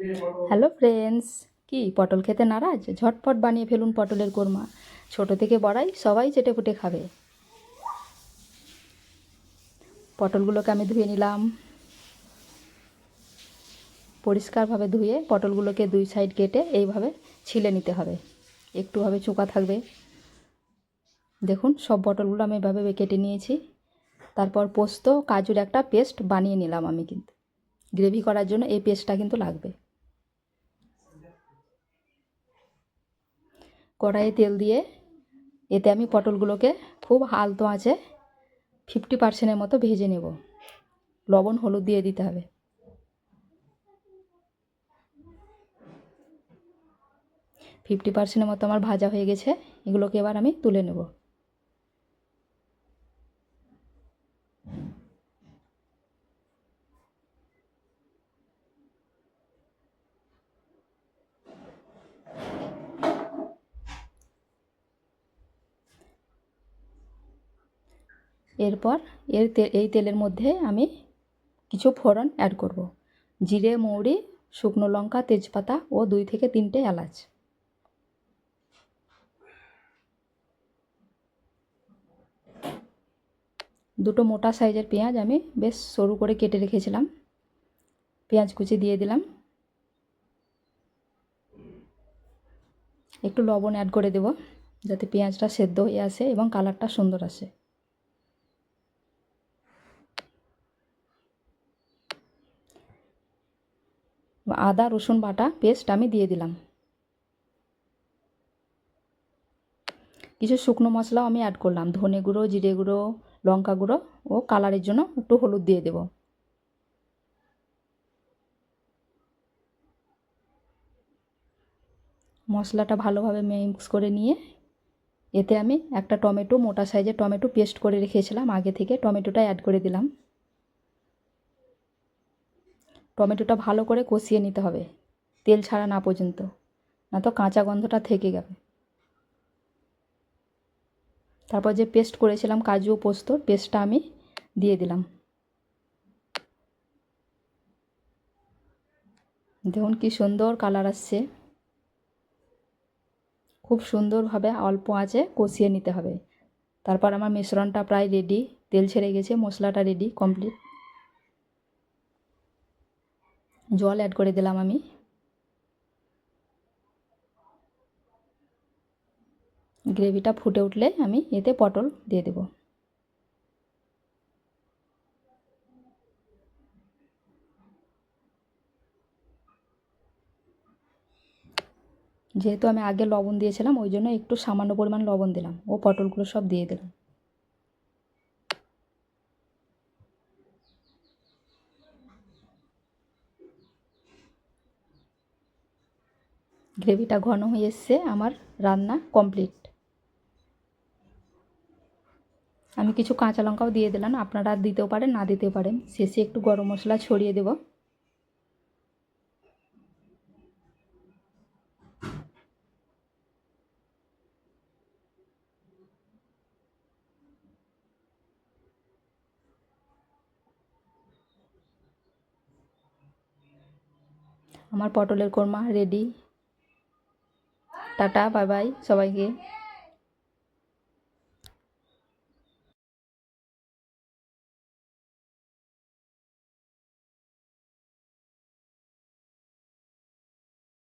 Hello friends, কি, পটল খেতে নারাজ? ঝটপট বানিয়ে ফেলুন পটলের কোরমা। ছোট থেকে বড়াই, সবাই চেটে ফুটে খাবে। পটলগুলোকে আমি ধুয়ে নিলাম। পরিষ্কারভাবে ধুয়ে পটলগুলোকে দুই সাইড কেটে এইভাবে ছিলে নিতে হবে। একটুভাবে চোকা থাকবে। দেখুন, সব পটলগুলো আমি এভাবে কেটে নিয়েছি। তারপর পোস্ত, কাজুর একটা পেস্ট বানিয়ে নিলাম আমি কিন্তু। গ্রেভি করার জন্য এই পেস্টটা কিন্তু লাগবে। কড়াইয়ে তেল দিয়ে এতে আমি পটলগুলোকে খুব আলতো আছে ফিফটি পার্সেন্টের মতো ভেজে নেব। লবণ, হলুদ দিয়ে দিতে হবে। ফিফটি পার্সেন্টের মতো আমার ভাজা হয়ে গেছে। এগুলোকে এবার আমি তুলে নেব। এরপর এর এই তেলের মধ্যে আমি কিছু ফোড়ন অ্যাড করব। জিরে, মৌরি, শুকনো লঙ্কা, তেজপাতা ও দুই থেকে তিনটে এলাচ। দুটো মোটা সাইজের পেঁয়াজ আমি বেশ সরু করে কেটে রেখেছিলাম। পেঁয়াজ কুচি দিয়ে দিলাম। একটু লবণ অ্যাড করে দেব, যাতে পেঁয়াজটা সেদ্ধ হয়ে আসে এবং কালারটা সুন্দর আসে। আদা, রসুন বাটা পেস্ট আমি দিয়ে দিলাম। কিছু শুকনো মশলাও আমি অ্যাড করলাম। ধনে গুঁড়ো, জিরে গুঁড়ো, লঙ্কা গুঁড়ো ও কালারের জন্য একটু হলুদ দিয়ে দেব। মশলাটা ভালোভাবে মিক্স করে নিয়ে এতে আমি একটা টমেটো, মোটা সাইজের টমেটো পেস্ট করে রেখেছিলাম। আগে থেকে টমেটোটা অ্যাড করে দিলাম। টমেটোটা ভালো করে কষিয়ে নিতে হবে। তেল ছাড়া না পর্যন্ত, না তো কাঁচা গন্ধটা থেকে যাবে। তারপর যে পেস্ট করেছিলাম, কাজু ও পোস্তর পেস্টটা আমি দিয়ে দিলাম। দেখুন কি সুন্দর কালার আসছে। খুব সুন্দরভাবে অল্প আঁচে কষিয়ে নিতে হবে। তারপর আমার মিশ্রণটা প্রায় রেডি তেল ছেড়ে গেছে, মশলাটা রেডি কমপ্লিট জল অ্যাড করে দিলাম আমি। গ্রেভিটা ফুটে উঠলে আমি এতে পটল দিয়ে দেব। যেহেতু আমি আগে লবণ দিয়েছিলাম, ওই জন্য একটু সামান্য পরিমাণ লবণ দিলাম। ও পটলগুলো সব দিয়ে দিলাম। গ্রেভিটা ঘন হয়ে এসছে, আমার রান্না কমপ্লিট আমি কিছু কাঁচা লঙ্কাও দিয়ে দিলাম, আপনারা দিতেও পারেন, না দিতেও পারেন। শেষে একটু গরম মশলা ছড়িয়ে দেব। আমার পটলের korma ready ta ta bye bye সবাইকে।